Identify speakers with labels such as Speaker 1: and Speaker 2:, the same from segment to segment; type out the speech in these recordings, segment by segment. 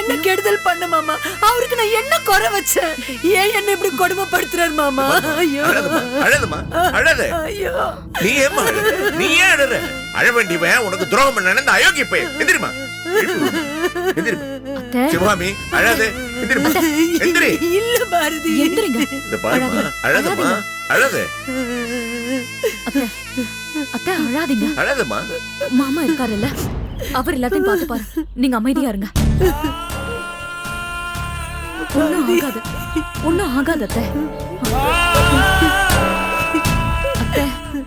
Speaker 1: என்ன கெடுதல் பண்ண மாமா? அவருக்கு நான் என்ன குறை வச்சேன்? ஏன் என்ன இப்படி கொடுமைப்படுத்துறாரு மாமா? ஐயோ.
Speaker 2: அழாதம்மா அழாத.
Speaker 1: ஐயோ.
Speaker 2: நீ அழுற? நீ ஏன் அழுற அழ வேண்டியவன் உனக்கு துரோகம் பண்ண இந்த அயோக்கிய பையன். எந்திரிமா எந்திரிமா சிவகாமி அழாத. எந்திரிமா எந்திரி.
Speaker 1: இல்ல பாரதி.
Speaker 3: எந்திரிங்க.
Speaker 2: இந்த பாருமா அழாதம்மா. அழாத.
Speaker 3: அத்தை அத்தை அழாதீங்க.
Speaker 2: அழாதம்மா.
Speaker 3: மாமா இருக்காருல்ல. அவர் எல்லாத்தையும் பார்த்து பாரு. நீங்க அமைதியா இருங்க. ஒண்ணும் ஆகாது. ஒண்ணும் ஆகாது அத்தை. அத்தை.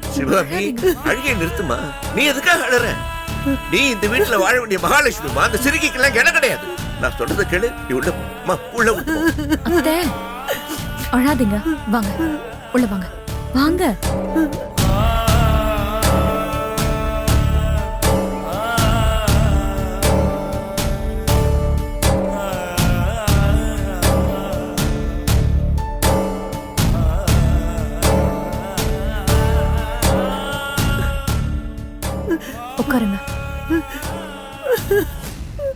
Speaker 2: சிவகாமி நிறுத்துமா? நீ எதுக்காக அழற? நீ இந்த வீட்டுல வாழ வேண்டிய மகாலட்சுமிமா அந்த சிறுகிக்கெல்லாம் இடம் கிடையாது. நான் சொல்றதை கேளு நீ உள்ள போ. அம்மா, உள்ள.
Speaker 3: அத்தை அழாதீங்க. வாங்க உள்ள வாங்க. வாங்க. உட்காருங்க.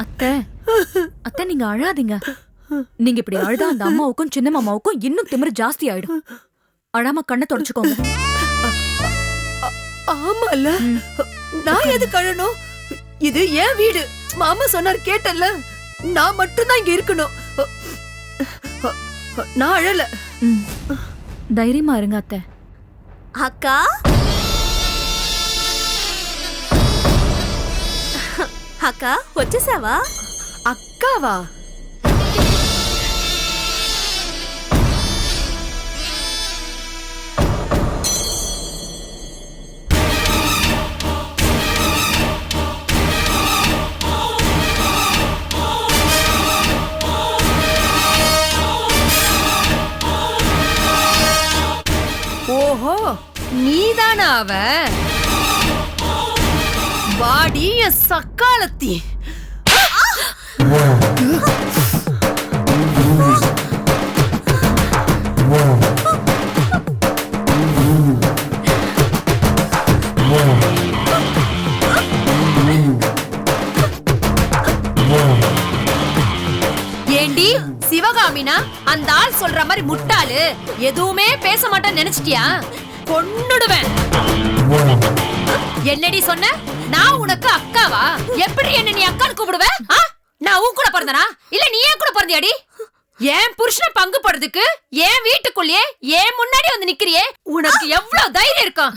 Speaker 3: அத்தை அத்தை நீங்க அழாதீங்க. நீங்க இப்படி அழுதா அந்த அம்மாவுக்கும் சின்ன மாமாவுக்கும் இன்னும் திமிரு ஜாஸ்தி ஆயிடும் அழாம கண்ணை தொடச்சுக்கோங்க.
Speaker 1: ஆமால நான் எது கழணும் இது என் வீடு. மாமா சொன்னார் கேட்டல்ல. நான் மட்டும்தான் இங்க இருக்கணும். நான் அழல.
Speaker 3: தைரியமா இருங்க அத்தை.
Speaker 4: அக்கா? అక్క వచ్చేసావా
Speaker 1: அக்காவா ஓஹோ நீதானா அவ வாடி என் சக்காலத்தி. ஏண்டி சிவகாமினா? அந்த ஆள் சொல்ற மாதிரி முட்டாளு. எதுவுமே பேச மாட்டேன்னு நினைச்சிட்டியா? கொன்னுடுவேன். என்னடி சொன்ன? நான் உனக்கு அக்காவா? எப்படி என்ன நீ அக்கான்னு கூப்பிடுவ? நான் உன் கூட பிறந்தனா? இல்ல நீ ஏன் கூட பிறந்தியாடி? ஏன் புருஷனை பங்கு போடுறதுக்கு ஏன் வீட்டுக்குள்ளேயே ஏன் முன்னாடி வந்து நிக்கிறியே? உனக்கு எவ்வளவு தைரியம் இருக்கும்?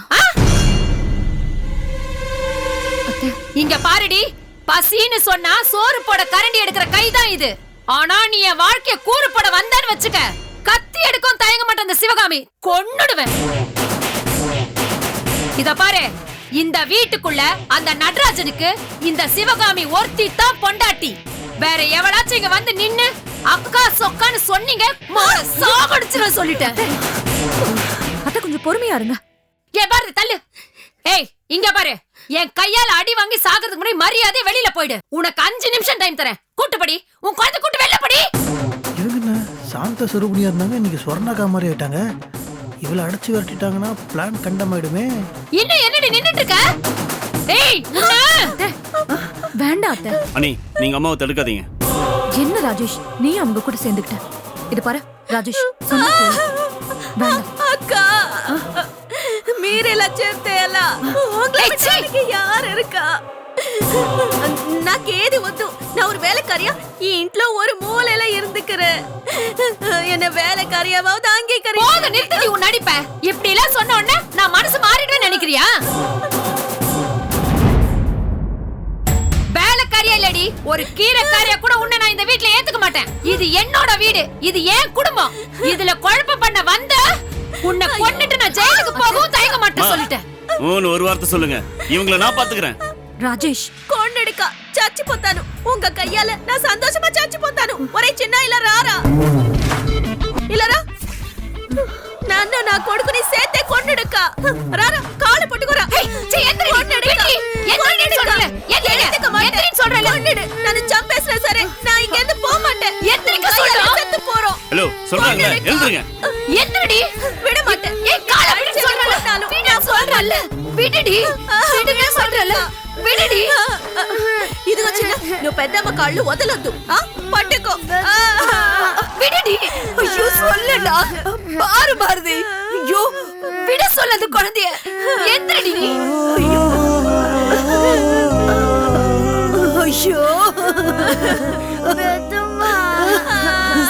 Speaker 1: இங்க பாருடி. பசின்னு சொன்னா சோறு போட கரண்டி எடுக்கிற கைதான் இது. ஆனா நீ என் வாழ்க்கைய கூறு போட வந்தேன்னு வச்சுக்க. கத்தி எடுக்கும் தயங்க மாட்டேன் அந்த சிவகாமி. கொன்னுடுவேன். இத பாரு. இந்த வீட்டுக்குள்ள அந்த நடராஜனுக்கு இந்த சிவகாமி ஒருத்தி தான் பொண்டாட்டி. வேற எவளாச்சும் இங்க வந்து நின்னு அக்கா சொக்கான்னு சொன்னீங்க மாட சாகடிச்சிருவேன் சொல்லிட்டேன்.
Speaker 3: அத்தை கொஞ்சம் பொறுமையா இருங்க.
Speaker 1: ஏன் பாரு தள்ளு. ஏய் இங்க பாரு. என் கையால அடி வாங்கி சாகிறதுக்கு முன்னாடி மரியாதை வெளியில போயிடு. உனக்கு அஞ்சு நிமிஷம் டைம் தரேன். கூட்டுப்படி உன் குழந்தை கூட்டு வெளில படி.
Speaker 5: இவங்க சாந்த சுரூபினியா இருந்தாங்க? இன்னைக்கு சொர்ணாக்கா மாதிரி ஆயிட்டாங்க. இவ்வளவு அடைச்சு விரட்டிட்டாங்கன்னா பிளான் கண்டமாயிடுமே.
Speaker 1: என்ன என்ன நின்னுட்டு இருக்க ஏய்
Speaker 3: வேண்டாம் அத்தை.
Speaker 6: அனி நீங்க அம்மாவை தடுக்காதீங்க.
Speaker 3: என்ன ராஜேஷ்? நீ அவங்க கூட சேர்ந்துக்கிட்ட. இது பாரு ராஜேஷ் சொன்னா கேளு.
Speaker 4: அக்கா மீறெல்லாம் சேர்த்தேலா எல்லாம் உங்களை யார் இருக்கா? నాకేది వద్దు నా ஒரு வேலைக்காரியா ఈ ఇంట్లో ஒரு மூலையில இருந்துக்கிறேன் என்ன வேலைக்காரியாவது
Speaker 1: போத
Speaker 4: அங்கீகரி
Speaker 1: நிறுத்தி உன் நடிப்ப இப்படி எல்லாம் சொன்ன உடனே நான் மனசு மாறிடுவேன் நினைக்கிறியா வேலைக்காரியா இல்லடி ஒரு கீரைக்காரியா கூட உன்னை நான் இந்த வீட்ல ஏத்துக்க மாட்டேன் இது என்னோட வீடு இது ஏன் குடும்பம் இதுல குழப்பம் பண்ண வந்த உன்னை கொன்னுட்டு நான் ஜெயிலுக்கு போகவும் தயங்க மாட்டேன் சொல்லிட்டேன்
Speaker 6: ஊன்னு ஒரு வார்த்தை சொல்லுங்க இவங்கள நான் பாத்துக்கிறேன்
Speaker 3: రాజేష్
Speaker 4: కొండడిక చచ్చిపోతాను ఉంగ కయ్యాల నా సంతోషమా చచ్చిపోతాను ఒరే చిన్న ఇలా రారా ఇలా రా నన్ను నా కొడుకుని సేతే కొండడుక రారా కాళ్ళు పట్టుకోరా నన్ను చంపేసినా సరే నా ఇంకెందు పోమంటే செத்து போறோம்
Speaker 6: ஹலோ சொல்றாங்க எழுந்துருங்க
Speaker 1: என்னடி
Speaker 4: விட மாட்டேன்
Speaker 1: ஏய் கால விடு சொல்றல விடு சொல்றல விடுடி விடுங்க சொல்றல விடுடி
Speaker 4: ఇదిగో చిన్న నువ్వు పెద్దమ్మ కాళ్ళు వదలొద్దు ఆ? పట్టుకో ఆ.
Speaker 1: விடுடி ஐயோ சொல்லடா பாரு பாரதி ஐயோ விட சொல்லாத குழந்தைய எந்திரடி நீ ஐயோ ஐயோ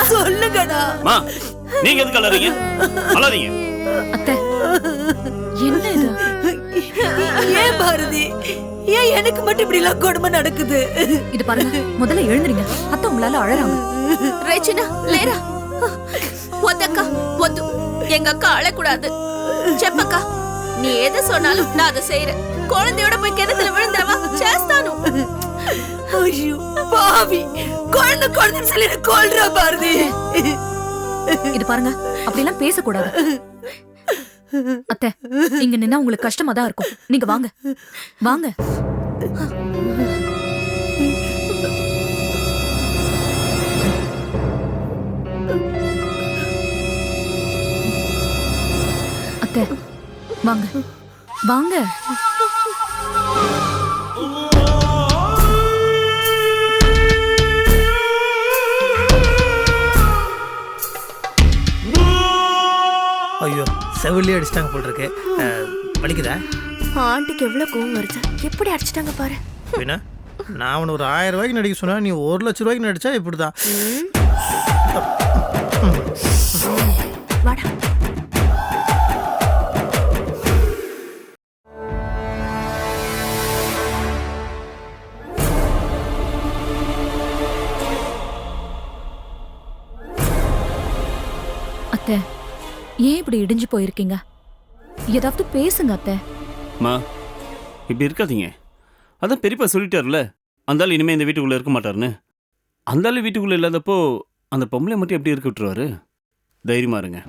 Speaker 1: சொல்லுங்கடா
Speaker 6: மா நீங்க எதுக்கு அழறீங்க அழாதீங்க
Speaker 3: அத்தை என்ன இது
Speaker 1: ஏன் பாரதி ஏன் எனக்கு மட்டும் இப்படி எல்லாம் கொடுமை நடக்குது?
Speaker 3: இது பாருங்க முதல்ல எழுந்துறீங்க அத்தை உங்களால அழறாங்க.
Speaker 4: ரேச்சினா லேரா. ஒத்தக்கா ஒத்து. எங்க அக்கா அழக்கூடாது. செப்பக்கா நீ எதை சொன்னாலும் நான் அதை செய்யறேன் குழந்தையோட போய் கிணத்துல விழுந்தாவா? சேஸ்தானும்
Speaker 1: ஐயோ பாவி. குழந்தை குழந்தைன்னு சொல்லி கொள்றா பாரதி.
Speaker 3: இது பாருங்க அப்படிலாம் பேசக்கூடாது. அத்தை இங்க நின்னா உங்களுக்கு கஷ்டமா தான் இருக்கும். நீங்க வாங்க. வாங்க. அத்தை வாங்க. வாங்க.
Speaker 5: செவிலே அடிச்சிட்டாங்க போல் இருக்கு. வலிக்குதா?
Speaker 4: ஆண்டிக்கு எவ்வளவு கோவம் வருது? எப்படி அடிச்சிட்டாங்க பாரு.
Speaker 5: பின்ன நான் அவனை ஒரு ஆயிரம் ரூபாய்க்கு நடிக்க சொன்னா நீ ஒரு லட்ச ரூபாய்க்கு நடிச்சா இப்படி தான்
Speaker 4: வாடா.
Speaker 3: ஏன் இப்படி இடிஞ்சு போயிருக்கீங்க? ஏதாவது பேசுங்க அத்தை.
Speaker 6: மா இப்படி இருக்காதீங்க. அதான் பெரியப்பா சொல்லிட்டார்ல அந்த ஆள் இனிமே இந்த வீட்டுக்குள்ள இருக்க மாட்டாருன்னு. அந்த ஆள் வீட்டுக்குள்ள இல்லாதப்போ அந்த பொம்பளை மட்டும் எப்படி இருக்க விட்டுருவாரு? தைரியமா இருங்க.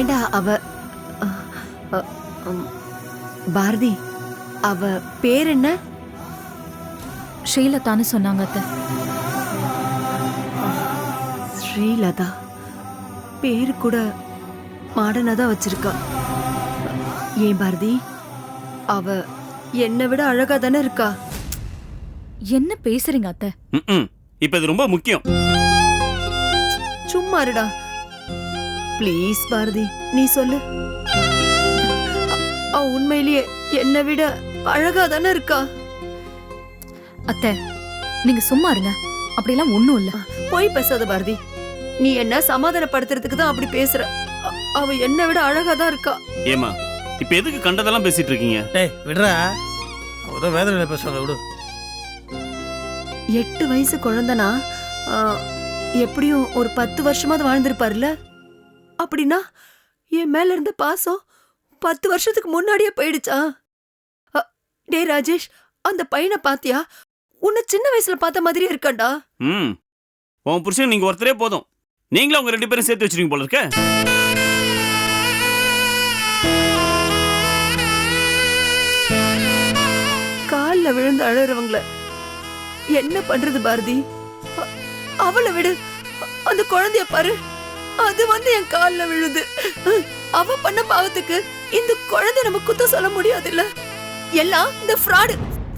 Speaker 7: ஏண்டா அவ பாரதி அவ பேர் என்ன?
Speaker 3: ஷீலத்தான்னு சொன்னாங்க அத்தை.
Speaker 7: ஸ்ரீலதா? பேரு கூட மாடனா தான் வச்சிருக்கா. ஏன் பாரதி? அவ என்னை விட அழகா தானே இருக்கா?
Speaker 3: என்ன பேசுறீங்க அத்தை?
Speaker 6: இப்போ இது ரொம்ப முக்கியம்.
Speaker 7: சும்மா இருடா. ப்ளீஸ் பாரதி நீ சொல்லு. அவ உண்மையிலேயே என்னை விட அழகா தானே இருக்கா?
Speaker 3: அத்தை நீங்க சும்மா இருங்க. அப்படிலாம் ஒண்ணும் இல்ல.
Speaker 7: போய் பேசாத பாரதி. நீ என்ன சமாதானப்படுத்துறதுக்கு தான் அப்படி பேசுற? அவ என்னை விட அழகா தான் இருக்கா.
Speaker 6: ஏமா இப்போ எதுக்கு கண்டதெல்லாம் பேசிட்டு இருக்கீங்க?
Speaker 5: டேய் விடுறா. அவதான் வேதனையில் பேசுவாங்க விடு.
Speaker 7: எட்டு வயசு குழந்தனா ஆ, எப்படியும் ஒரு பத்து வருஷமாவது வாழ்ந்திருப்பார்ல அப்படின்னா என் மேல இருந்த பாசம் பத்து வருஷத்துக்கு முன்னாடியே போயிடுச்சா? அ, டேய் ராஜேஷ் அந்த பையனை பாத்தியா? உன்னை சின்ன வயசுல பார்த்த மாதிரியே இருக்கான்டா.
Speaker 6: ம். உன் புருஷன் நீங்க ஒருத்தரே போதும். நீங்களும் அவங்க ரெண்டு பேரும் சேர்த்து வச்சிருக்கீங்க போல இருக்க.
Speaker 7: கால்ல விழுந்து அழறவங்கள. என்ன பண்றது பாரதி? அவளை விடு. அந்த குழந்தைய பாரு. அது வந்து என் கால்ல விழுது. அவ பண்ண பாவத்துக்கு இந்த குழந்தை நம்ம குத்த சொல்ல முடியாதுல்ல. எல்லாம் இந்த ஃப்ராடு.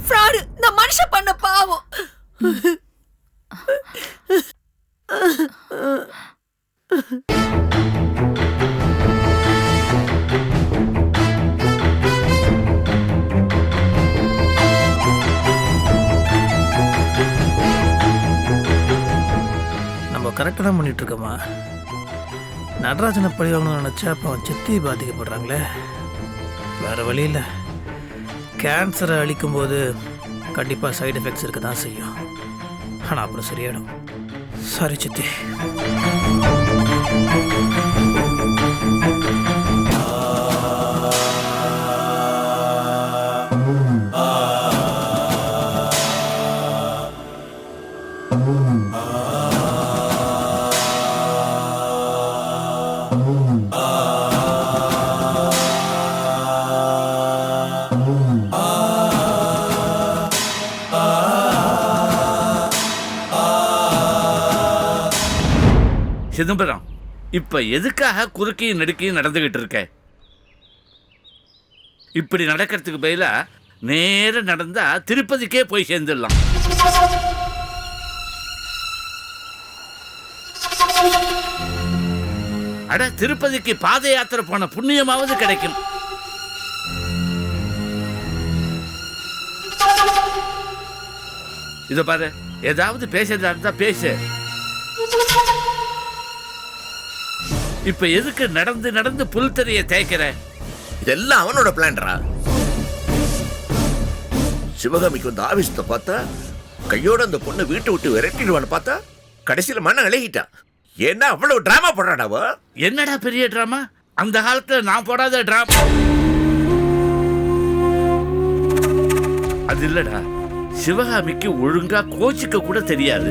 Speaker 7: ஃப்ராடு. இந்த மனுஷன் பண்ண பாவம்.
Speaker 5: நம்ம கரெக்டாக தான் பண்ணிட்டு இருக்கோமா நடராஜனை பழி வாங்கணும்னு நினச்சா அப்போ அவன் சித்தி பாதிக்கப்படுறாங்களே. வேறு வழி இல்லை. கேன்சரை அழிக்கும்போது கண்டிப்பாக சைடு எஃபெக்ட்ஸ் இருக்க தான் செய்யும். ஆனால் அப்புறம் சரியாயிடும். சாரி சித்தி
Speaker 8: சிதம்பரம் இப்போ எதுக்காக குறுக்கையும் நெடுக்கையும் நடந்துகிட்டு இருக்க? இப்படி நடக்கிறதுக்கு பதிலா நேர நடந்தா திருப்பதிக்கே போய் சேர்ந்துடலாம். அட திருப்பதிக்கு பாத யாத்திரை போன புண்ணியமாவது கிடைக்கும். இத பாரு ஏதாவது பேசுறதா இருந்தா பேசு. இப்ப எதுக்கு நடந்து நடந்து புல்தரைய தேய்க்கிற?
Speaker 2: இதெல்லாம் அவனோட பிளான்டா சிவகாமிக்கு வந்து ஆவேசத்தை பார்த்தா கையோட அந்த பொண்ணை வீட்டை விட்டு விரட்டிடுவான்னு பார்த்தா கடைசியில மன அழகிட்டான் ஏன்னா அவ்வளவு டிராமா போடுறாடாவ
Speaker 8: என்னடா பெரிய டிராமா அந்த காலத்துல நான் போடாத டிராமா அது இல்லடா. சிவகாமிக்கு ஒழுங்கா கோச்சிக்க கூட தெரியாது.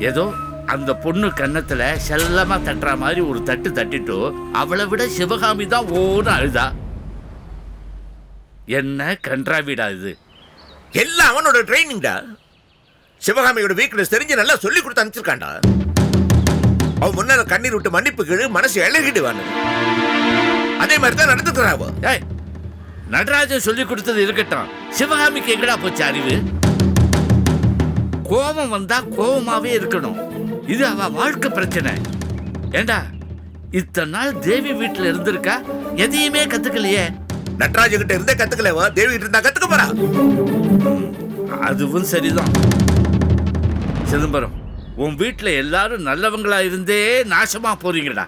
Speaker 8: ஏதோ அந்த பொண்ணு கன்னத்துல செல்லமா தட்டுற மாதிரி ஒரு தட்டு தட்டிட்டு அவளை விட சிவகாமி தான் ஓன்னு அழுதா. என்ன கன்றாவிடா இது?
Speaker 2: எல்லாம் அவனோட ட்ரைனிங்டா சிவகாமியோட வீக்னஸ் தெரிஞ்சு நல்லா சொல்லி கொடுத்து அனுப்பிச்சிருக்கான்டா. அவன் முன்னால கண்ணீர் விட்டு மன்னிப்பு கீழ் மனசு இழகிடுவானு அதே மாதிரி தான் நடந்துக்கிறாவோ
Speaker 8: ஏய் நடராஜன் சொல்லி கொடுத்தது இருக்கட்டும். சிவகாமிக்கு எங்கடா போச்சு அறிவு? கோபம் வந்தா கோபமாவே இருக்கணும். இது அவ வாழ்க்கை பிரச்சனை. ஏண்டா இத்தனை நாள் தேவி வீட்டுல இருந்திருக்கா? எதையுமே கத்துக்கலையே.
Speaker 2: நட்ராஜ கிட்ட இருந்தே கத்துக்கலவா தேவி கிட்ட இருந்தா கத்துக்க போறா.
Speaker 8: அதுவும் சரிதான். சிதம்பரம் உன் வீட்டுல எல்லாரும் நல்லவங்களா இருந்தே நாசமா போறீங்கடா.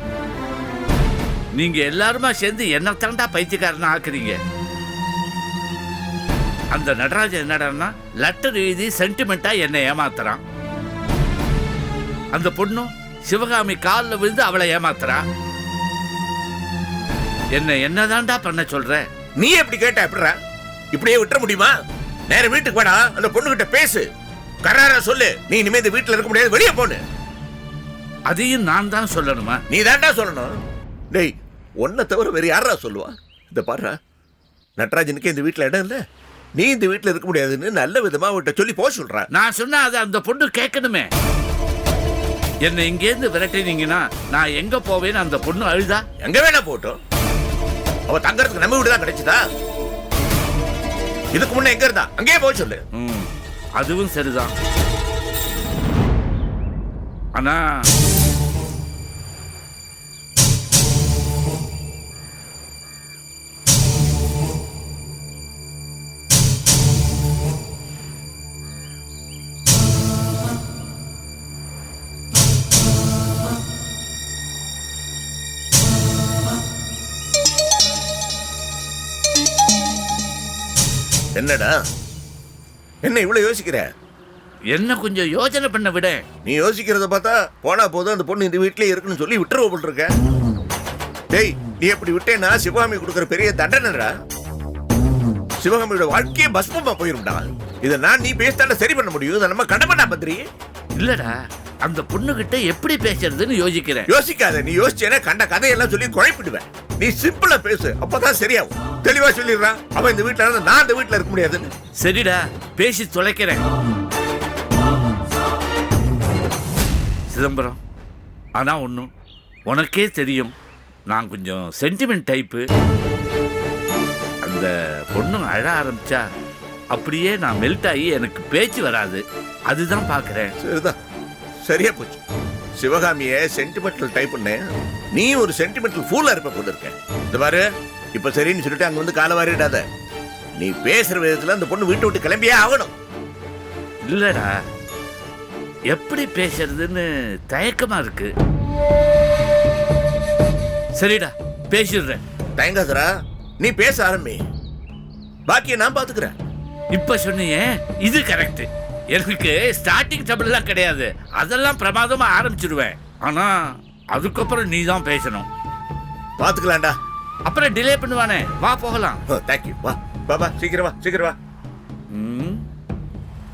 Speaker 8: நீங்க எல்லாருமா சேர்ந்து என்ன தாண்டா பைத்தியக்காரனா ஆக்குறீங்க? அந்த நடராஜன் என்னடான்னா லெட்டர் எழுதி சென்டிமெண்டா என்னை ஏமாத்துறான். அந்த பொண்ணும் சிவகாமி காலில் விழுந்து அவளை ஏமாத்துறா. என்ன என்னதான்டா பண்ண சொல்ற?
Speaker 2: நீ எப்படி கேட்ட எப்படிடா? இப்படியே விட்டுற முடியுமா? நேர வீட்டுக்கு வேணா அந்த பொண்ணு கிட்ட பேசு. கராரா சொல்லு. நீ இனிமே இந்த வீட்டுல இருக்க முடியாது வெளியே போன்னு
Speaker 8: அதையும் நான் தான் சொல்லணுமா?
Speaker 2: நீ தான்டா சொல்லணும். டேய் உன்னை தவிர வேற யாரா சொல்லுவா? இந்த பாருடா. நட்ராஜனுக்கு இந்த வீட்டுல இடம் இல்ல. நீ இந்த வீட்டுல இருக்க முடியாதுன்னு நல்ல விதமா அவட்ட சொல்லி போக சொல்றா.
Speaker 8: நான் சொன்னா அதை அந்த பொண்ணு கேட்கணுமே. என்னை இங்கேருந்து விரட்டினீங்கன்னா நான் எங்க போவேன்னு அந்த பொண்ணு அழுதா?
Speaker 2: எங்க வேணா போட்டோம் அவ தங்கறதுக்கு நம்ம வீடு தான் கிடைச்சதா? இதுக்கு முன்ன எங்க இருந்தா? அங்கேயே போக சொல்லு.
Speaker 8: அதுவும் சரிதான். ஆனா
Speaker 2: என்னடா? என்ன இவ்வளவு யோசிக்கிற?
Speaker 8: என்ன கொஞ்சம் யோசனை பண்ண விட.
Speaker 2: நீ யோசிக்கிறத பார்த்தா போனா போதும் அந்த பொண்ணு இந்த வீட்லயே இருக்குன்னு சொல்லி விட்டுருவ இருக்க. டேய் நீ எப்படி விட்டேன்னா சிவகாமி கொடுக்குற பெரிய தண்டனைடா சிவகாமியோட வாழ்க்கையே பஸ்மமா போயிரும்டா. இதை நான் நீ பேசிட்டால சரி பண்ண முடியும். இதை நம்ம கடமைடா பத்திரி
Speaker 8: இல்லடா அந்த பொண்ணுகிட்ட எப்படி பேசுறதுன்னு யோசிக்கிறேன்.
Speaker 2: யோசிக்காத. நீ யோசிச்சேன்னா கண்ட கதையெல்லாம் சொல்லி குழப்பிடுவேன். நீ சிம்பிளா பேசு. அப்பதான் சரியாகும். தெளிவா சொல்லிடுறான் அவன் இந்த வீட்டுல இருந்தா நான் இந்த வீட்டுல இருக்க முடியாதுன்னு.
Speaker 8: சரிடா பேசி தொலைக்கிறேன். சிதம்பரம் ஆனா ஒன்றும் உனக்கே தெரியும். நான் கொஞ்சம் சென்டிமெண்ட் டைப்பு அந்த பொண்ணு அழ ஆரம்பிச்சா அப்படியே நான் மெல்ட் ஆகி எனக்கு பேச்சு வராது. அதுதான் பார்க்குறேன்
Speaker 2: சரிதான். சரியா போச்சு. சிவகாமிய சென்டிமெண்டல் டைப் நீ ஒரு சென்டிமெண்டல் ஃபூலா இருப்ப போல இருக்க. இந்த பாரு இப்ப சரின்னு சொல்லிட்டு அங்க வந்து காலை வாரிடாத. நீ பேசுற விதத்துல அந்த பொண்ணு வீட்டை விட்டு கிளம்பியே ஆகணும்.
Speaker 8: இல்லடா. எப்படி பேசுறதுன்னு தயக்கமா இருக்கு. சரிடா பேசிடுறேன்.
Speaker 2: தயங்காதரா நீ பேச ஆரம்பி. பாக்கிய நான் பாத்துக்கிறேன்.
Speaker 8: இப்ப சொன்னீங்க இது கரெக்ட் எனக்கு ஸ்டார்டிங் ட்ரபிள்லாம் கிடையாது. அதெல்லாம் பிரமாதமா ஆரம்பிச்சிடுவேன் ஆனா அதுக்கப்புறம் நீ தான் பேசணும்.
Speaker 2: பாத்துக்கலாம்டா.
Speaker 8: அப்புறம் டிலே பண்ணுவானே. வா போகலாம்.
Speaker 2: தேங்க்யூ வா பாபா சீக்கிரம் வா சீக்கிரம் வா.
Speaker 8: ம்,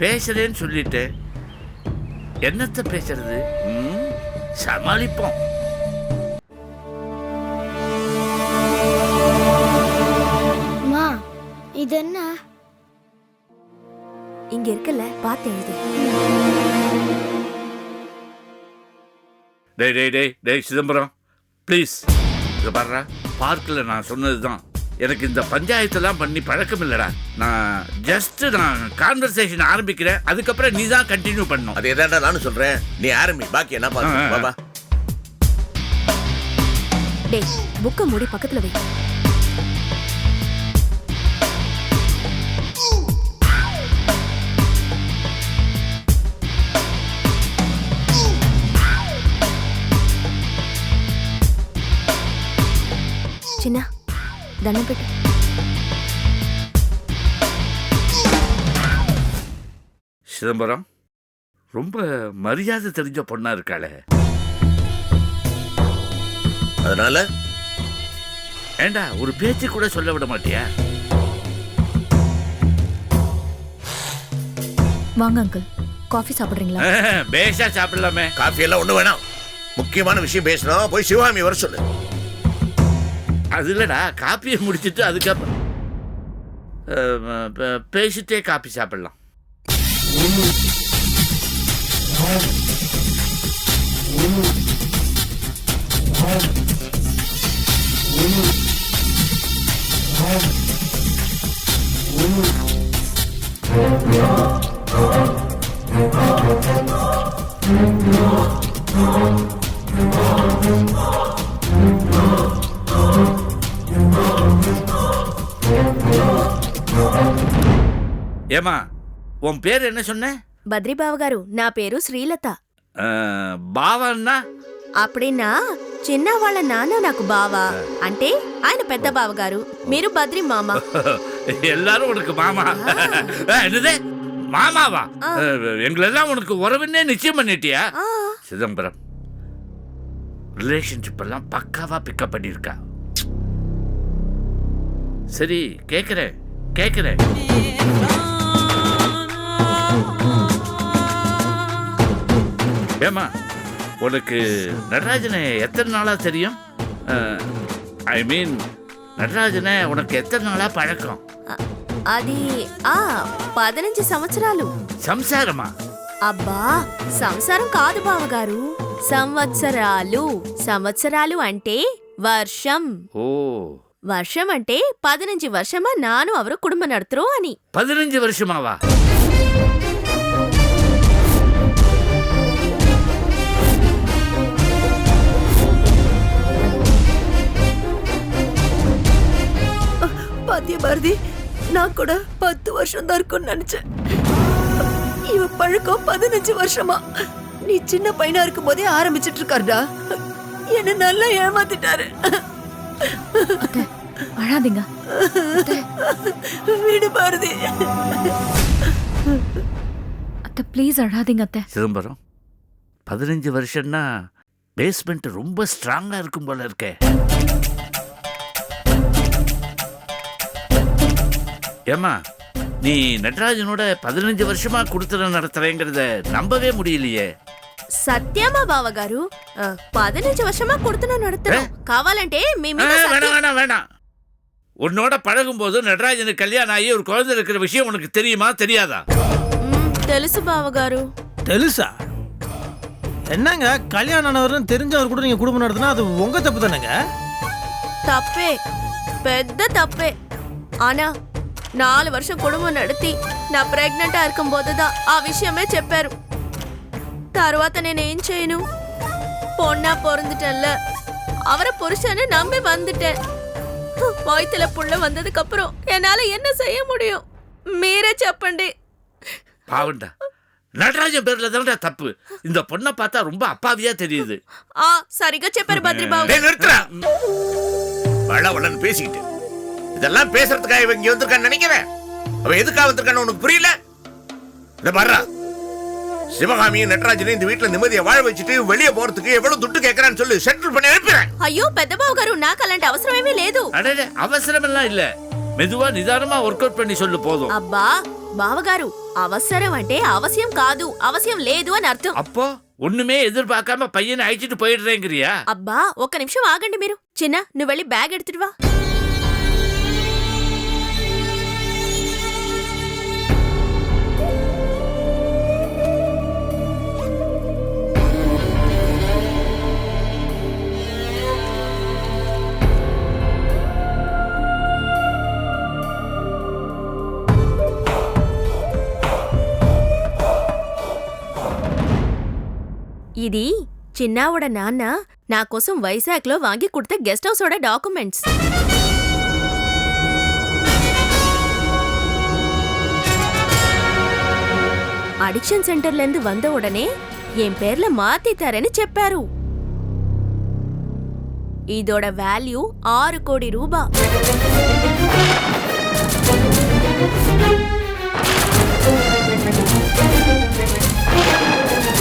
Speaker 8: பேசுறேன்னு சொல்லிட்டு. என்னத்த பேசுறது? ம், சமாளிப்போம்.
Speaker 9: இது என்ன
Speaker 3: இங்க இருக்குல்ல பாத்து எழுது.
Speaker 8: டேய் டேய் டேய் டேய் சிதம்பரம் ப்ளீஸ் இதை பாடுறா பார்க்கில் நான் சொன்னது தான் எனக்கு இந்த பஞ்சாயத்தெல்லாம் பண்ணி பழக்கம் இல்லடா. நான் ஜஸ்ட் நான் கான்வர்சேஷன் ஆரம்பிக்கிறேன். அதுக்கப்புறம் நீ தான் கண்டினியூ பண்ணும்.
Speaker 2: அதே தான்டா நானும் சொல்றேன். நீ ஆரம்பி பாக்கி என்ன
Speaker 8: ஆ, ஆ.
Speaker 2: பாத்து பாபா
Speaker 4: டேய் புக்க மூடி பக்கத்துல வை. பெட்டு
Speaker 8: சிதம்பரம் ரொம்ப மரியாதை தெரிஞ்ச பொண்ணா இருக்காளே.
Speaker 2: அதனால
Speaker 8: ஏண்டா ஒரு பேச்சு கூட சொல்ல விட மாட்டியா?
Speaker 3: வாங்க அங்கிள் காஃபி சாப்பிடுறீங்களா?
Speaker 8: பேஷா சாப்பிடலாமே.
Speaker 2: காஃபி எல்லாம் ஒண்ணு வேணாம். முக்கியமான விஷயம் பேசணும் போய் சிவகாமி வர சொல்லு.
Speaker 8: அது இல்லைடா காப்பியை முடிச்சிட்டு அதுக்கப்புறம் பேசிட்டே காப்பி சாப்பிடலாம். ஏமா உன் பேர் என்ன சொன்ன
Speaker 4: బద్రి బావ గారు నా పేరు శ్రీలత
Speaker 8: அஹ், பாவன்னா
Speaker 4: అప్పుడేనా చిన్న వాళ్ళ నాన్న నాకు బావ అంటే ఆయన పెద్ద బావ గారు మీరు బద్రి మామ
Speaker 8: எல்லாரும் உனக்கு மாமா அஹ், என்னது மாமாவா
Speaker 4: ஆ.
Speaker 8: அஹ், எங்களெல்லாம் உனக்கு உறவுன்னே நிச்சயம் பண்ணிட்டியா
Speaker 4: ఆ,
Speaker 8: சிதம்பரம் ரிலேஷன்ஷிப் எல்லாம் பக்காவா பிக்கப் பண்ணியிருக்கா சரி கேக்குறேன் கேக்குறேன் ஏமா உனக்கு நடராஜனை எத்தனை நாளா தெரியும் ஐ மீன் நடராஜனை உனக்கு எத்தனை நாளா பழக்கம்
Speaker 4: అది ఆ పదనంచి సంవత్సరాలు
Speaker 8: சம்சாரமா
Speaker 4: అబ్బా సంసారం కాదు బావగారు సంవత్సరాలు సంవత్సరాలు అంటే వర్షం
Speaker 8: ஓ
Speaker 4: వర్షం అంటే పదినంచి వర్షమా నాను అవరు కుటుంబ నడుతురు అని
Speaker 8: பதினஞ்சு வருஷமாவா
Speaker 7: பாத்திய பாரதி நான் கூட பத்து வருஷம் தான் இருக்கும்னு நினைச்சேன் இவ பழக்கம் பதினஞ்சு வருஷமா நீ சின்ன பையனா இருக்கும் போதே ஆரம்பிச்சிட்டு இருக்காருடா என்ன நல்லா ஏமாத்திட்டாரு
Speaker 3: அத்தை அழாதீங்க
Speaker 7: வீடு பாரதி.
Speaker 3: அத்தை ப்ளீஸ் அழாதீங்க அத்தை.
Speaker 8: சிதம்பரம் பதினஞ்சு வருஷம்னா பேஸ்மெண்ட் ரொம்ப ஸ்ட்ராங்கா இருக்கும் போல இருக்கே. ஏம்மா நீ நடராஜனோட பதினஞ்சு வருஷமா கொடுத்துற நடத்துறேங்கிறத நம்பவே முடியலையே.
Speaker 4: సత్యమా బావగారు ఆ, పదినంచి వర్షమా కుడుతున్నా నడుతున్నాం కావాలంటే మీ
Speaker 8: ஆ,
Speaker 4: మీద
Speaker 8: வேணாம்
Speaker 4: సత్యం-
Speaker 8: வேணாம் வேணாம் உன்னோட பழகும்போது நடராஜனுக்கு கல்யாணம் ஆகி ஒரு குழந்தை இருக்கிற விஷயம் உனக்கு தெரியுமா தெரியாதா
Speaker 4: మ్, తెలుసు బావగారు
Speaker 5: தெலுசா என்னங்க கல்யாணம் ஆனவர்னு தெரிஞ்சவர் கூட நீங்க குடும்பம் நடத்தினா அது உங்க தப்பு தானேங்க
Speaker 4: తప్పే పెద్ద తప్పే ఆనా నాలుగు వర్షం కుటుంబం నడిచి నా ప్రెగ్నెంటా இருக்கும்போதுதான் ఆ విషయమే చెప్పారు తర్వాత నేనేం చేయను பொண்ணா பொறந்துட்டேன்ல அவரை புருஷனை நம்பி வந்துட்டேன் வயித்துல புள்ள வந்ததுக்கு அப்புறம் என்னால என்ன செய்ய முடியும் మీరే చెప్పండి
Speaker 8: பாவண்டா நடராஜன் பேர்ல தான்டா தப்பு இந்த பொண்ணை பார்த்தா ரொம்ப அப்பாவியா தெரியுது
Speaker 4: ఆ సరిగా చెప్పారు బద్రిబాబు
Speaker 2: டேய் நிறுத்துறா வள வளன்னு பேசிக்கிட்டு இதெல்லாம் பேசுறதுக்காக இவன் இங்க வந்திருக்கான்னு நினைக்கிறேன் அவ எதுக்காக வந்திருக்கான்னு உனக்கு புரியல இந்த பாருடா சிவகாமியும் நடராஜனையும் இந்த வீட்டுல நிம்மதியை வாழ வச்சுட்டு வெளியே போறதுக்கு எவ்வளவு துட்டு கேட்கறான்னு சொல்லி செட்டில் பண்ணி அனுப்புறேன்
Speaker 4: అయ్యో పెద్ద బాబు గారు నాకు అలాంటి అవసరం ఏమీ లేదు
Speaker 8: அடடே அவசரம் எல்லாம் இல்ல மெதுவா நிதானமா ஒர்க் அவுட் பண்ணி சொல்லு போதும்
Speaker 4: అబ్బా బావగారు అవసరం అంటే అవశ్యం కాదు అవశ్యం లేదు అని అర్థం
Speaker 8: அப்போ ஒண்ணுமே எதிர்பார்க்காம பையனை அழைச்சிட்டு போயிடுறேங்கிறியா
Speaker 4: అబ్బా ఒక్క నిమిషం ఆగండి మీరు చిన్న నువ్వు వెళ్ళి బ్యాగ్ ఎడుతుడు ఇది చిన్నావుడ నాన్న నా కోసం వైజాగ్లో వాంగి కుడితే గెస్ట్ హౌస్ ఓడ డాక్యుమెంట్స్. అడిక్షన్ సెంటర్லேருந்து வந்த உடனே என் பேர்ல மாத்தி தரேன்னு చెప్పారు. இதோட வேல்யூ ஆறு கோடி ரூபா